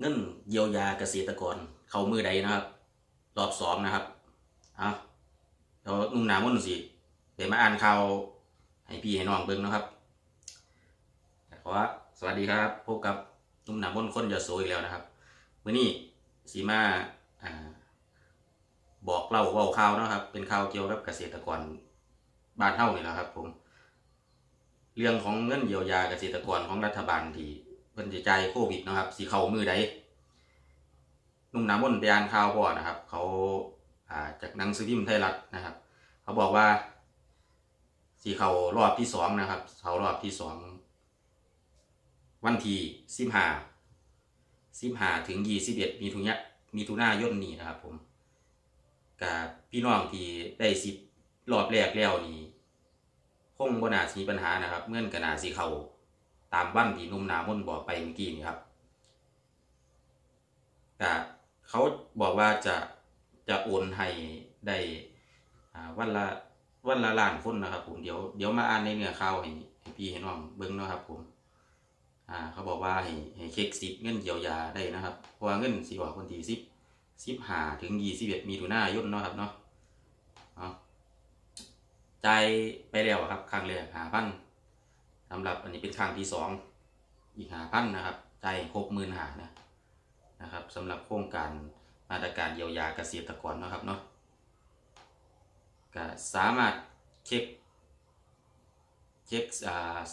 เงินเยียวยาเกษตรกร เขามือใดนะครับ รอบสองนะครับเอาเดี๋ยวนุ่มหนามุ่นสิเดี๋ยวมาอ่านข่าวให้พี่ให้น้องเบิ่งนะครับขอสวัสดีครับพบกับนุ่มหนามุ่นคนยโสอีกแล้วนะครับมื้อนี้สีมาอ่าบอกเล่าว่าข่าวนะครับ เป็นข่าวเกี่ยวกับเกษตรกรบ้านเฮานี่แหละครับ ผม เรื่องของเงินเยียวยาเกษตรกรของรัฐบาลที่ เพิ่นจะจ่ายโควิดนะครับสิเขามือใดนุ่มน้ำมนไปอ่านข่าวบ่อนะครับ เขาอาจากหนังสือพิมพ์ไทยรัฐนะครับ เขาบอกว่าสิเขารอบที่สองนะครับเขารอบที่สองวันที่สิบห้าสิบห้าถึงยี่สิบเอ็ดมีทุนยะมีทุนาย่นนี้นะครับ ผมกับพี่น้องที่ได้สิบรอบแรกแล้วนี่คงบ่นาสิมีปัญหานะครับเงื่อนก็น่าสิเข้า ตามวันที่นุ่มนามนบอกไปเมื่อกี้นี่ครับก็เขาบอกว่าจะจะโอนให้ได้วันละวันละล้านคนนะครับ ผมเดี๋ยวเดี๋ยวมาอ่านในเนื้อข่าวให้พี่ให้น้องเบิ่งนาะครับ ผม อ่า เขาบอกว่าให้ให้เช็คสิทธิ์เงินเยียวยาได้นะครับเพราะว่าเงินสิออกวันที่สิบสิบห้าถึงยี่สิบเอ็ดมีถุนายนเนาะครับเนาะเอาจ่ายไปแล้วครับครั้งแรกหาพัน สำหรับอันนี้เป็นครั้งที่สองอีกหาพันนะครับจ่ายหกหมื่นหานะนะครับสำหรับโครงการมาตรการเยียวยาเกษตรกรนะครับเนาะก็สามารถเช็คเช็ค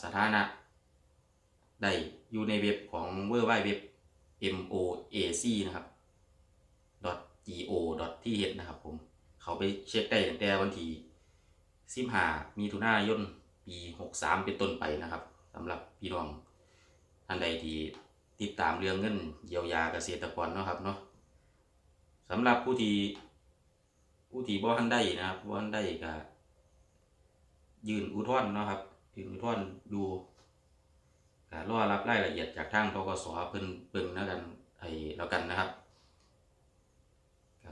สถานะได้อยู่ในเว็บของ w w w moac นะครับ .go .th นะครับผม เขาไปเช็คได้ตั้งแต่วันที่สิบห้ามีถุนายน ปีหกสามเป็นต้นไปนะครับสำหรับพี่น้องท่านใดที่ติดตามเรื่องเงินเยียวยาเกษตรกรเนาะครับเนาะสำหรับผู้ที่ผู้ที่บ่ทันได้นะครับบ่ทันได้ก็ยื่นอุทธรณ์เนาะครับยื่นอุทธรณ์ดูก็รอรับรายละเอียดจากทางทกสเพิ่นเบิ่งแล้วกันไอ้แล้วกันนะครับ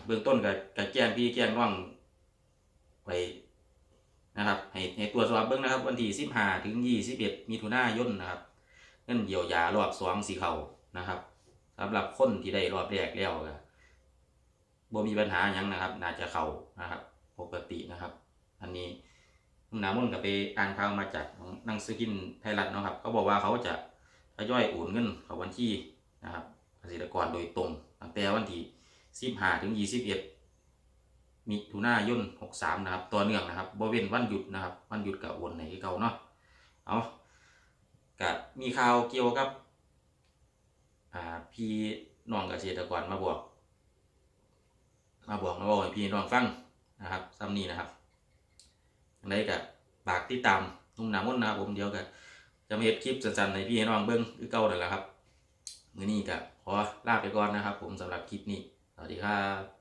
เบื้องต้นก็ก็แจ้งพี่แจ้งน้องไป ให้ให้ตรวจสอบเบื้งนะครับ วันที่สิบห้าถึงยี่สิบเอ็ดมีถุนายนนะครับเงินเยียวยารอบสองสีเขานะครับสำหรับคนที่ได้รอบแรกแล้วก็บ่มีปัญหาหยังนะครับ น่าจะเขานะครับ ปกตินะครับ อันนี้คุณนามุ่นกับไปอ่านข่าวมาจากนังสือกินไทยรัฐนะครับเขาบอกว่าเขาจะทยอยโอนเงินเขาวันที่นะครับเกษตรกรโดยตรงตั้งแต่วันที่สิบห้าถึงยี่สิบเอ็ด มิถุนายน63นะครับตัวเนื่องนะครับบริเวณวันหยุดนะครับ วันหยุดกับวนไหนที่เก่าเนาะเอากับมีข่าวเกี่ยวกับอ่าพี่น้องเกษตรกรมาบอก มาบอกมาบอกให้พี่น้องฟังนะครับซ้ำนี้นะครับอย่างไรกับฝากติดตามนุ่มหนามนนะครับผมเดียวกับจะมาเฮ็ดคลิปสั้นๆในพี่น้องเบิ้งคือเก่านั่นแหละครับมื้อนี้ก็ขอลาไปก่อนนะครับ ผมสำหรับคลิปนี้สวัสดีครับ